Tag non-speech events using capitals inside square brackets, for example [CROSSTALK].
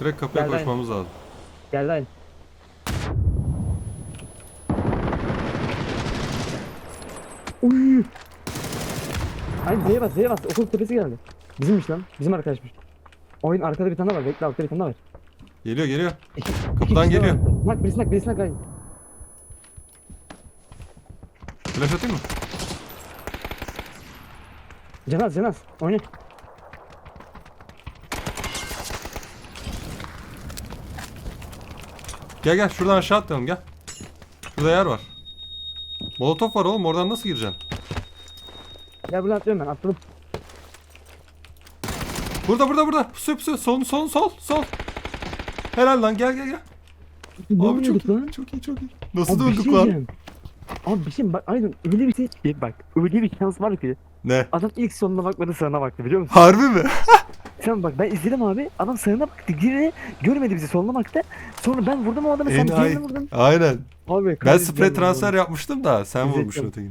Direkt kapıya gel. koşmamız lazım. Gel lan. Uy. Ay Z'ye bas Z'ye bas. Okul tepesi geldi. Bizimmiş lan. Bizim arkadaşmış. Oyun arkada bir tane daha var. Bekle altta bir tane daha var. Geliyor geliyor. İki, Kapıdan kişi daha geliyor. var. Nak birisi nak birisi nak. ay. Flash atayım mı? Cenaz Cenaz. Oyna. Gel gel şuradan aşağı atlayalım gel. Şurada yer var. Molotof var oğlum oradan nasıl gireceksin? Gel buradan atlıyorum ben atladım. Burada burada burada. Pusu pusu. Sol sol sol sol. Helal lan gel gel gel. Ne Abi çok iyi, lan? çok iyi çok iyi. Nasıl Abi bir döndük şey lan? diyeceğim. Abi bir şey bak aynen öyle bir şey bak öyle bir şans var ki Ne? adam ilk sonuna bakmadı sağına baktı biliyor musun? Harbi mi? [LAUGHS] Sen bak ben izledim abi adam sağına baktı geri görmedi bizi soluna baktı sonra ben vurdum o adamı sen diğerini vurdun. Aynen. Abi Ben sprey transfer yapmıştım da sen vurmuşsun ötekini.